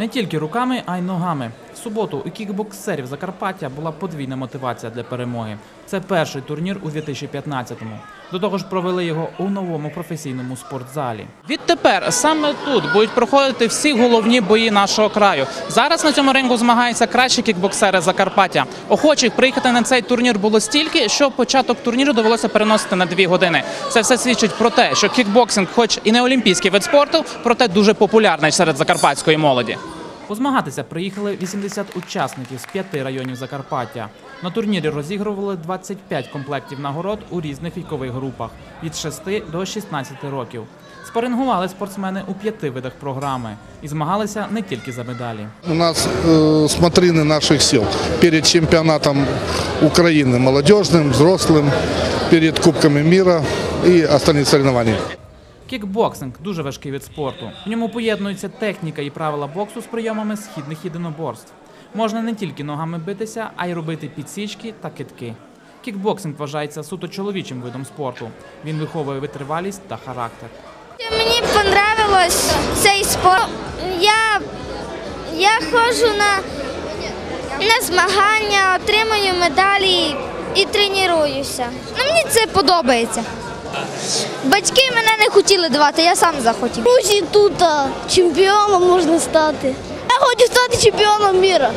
Не тільки руками, а й ногами. Суботу у кікбоксерів Закарпаття була подвійна мотивація для перемоги. Це перший турнір у 2015-му. До того ж, провели його у новому професійному спортзалі. Відтепер саме тут будуть проходити всі головні бої нашого краю. Зараз на цьому рингу змагаються кращі кікбоксери Закарпаття. Охочих приїхати на цей турнір було стільки, що початок турніру довелося переносити на дві години. Це все свідчить про те, що кікбоксинг, хоч і не олімпійський вид спорту, проте дуже популярний серед закарпатської молоді. Позмагатися приїхали 80 учасників з п'яти районів Закарпаття. На турнірі розігрували 25 комплектів нагород у різних вікових групах від 6 до 16 років. Спарингували спортсмени у п'яти видах програми і змагалися не тільки за медалі. У нас э, смотрины наших сил перед чемпионатом Украины молодежным, взрослым, перед Кубками мира и остальные соревнования. Кікбоксинг дуже важкий вид спорту. В ньому поєднуються техніка і правила боксу з прийомами східних єдиноборств. Можна не тільки ногами битися, а й робити підсічки та китки. Кікбоксинг вважається суто чоловічим видом спорту. Він виховує витривалість та характер. Мені понравилось цей спорт. Я, я ходжу на, на змагання, отримую медалі і тренуюся. Ну, мені це подобається. Батьки мене не хотіли давати, я сам захотів. Друзі, тут чемпіоном можна стати. Я хочу стати чемпіоном міра.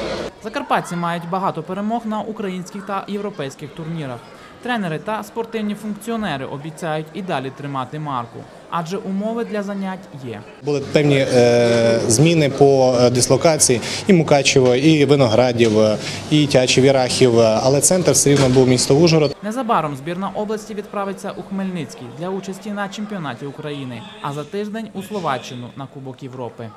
Закарпатці мають багато перемог на українських та європейських турнірах. Тренери та спортивні функціонери обіцяють і далі тримати марку, адже умови для занять є. Були певні е, зміни по е, дислокації і Мукачево, і Виноградів, е, і Тячів, і Рахів, але центр все рівно був місто Ужгород. Незабаром збірна області відправиться у Хмельницький для участі на чемпіонаті України, а за тиждень у Словаччину на Кубок Європи.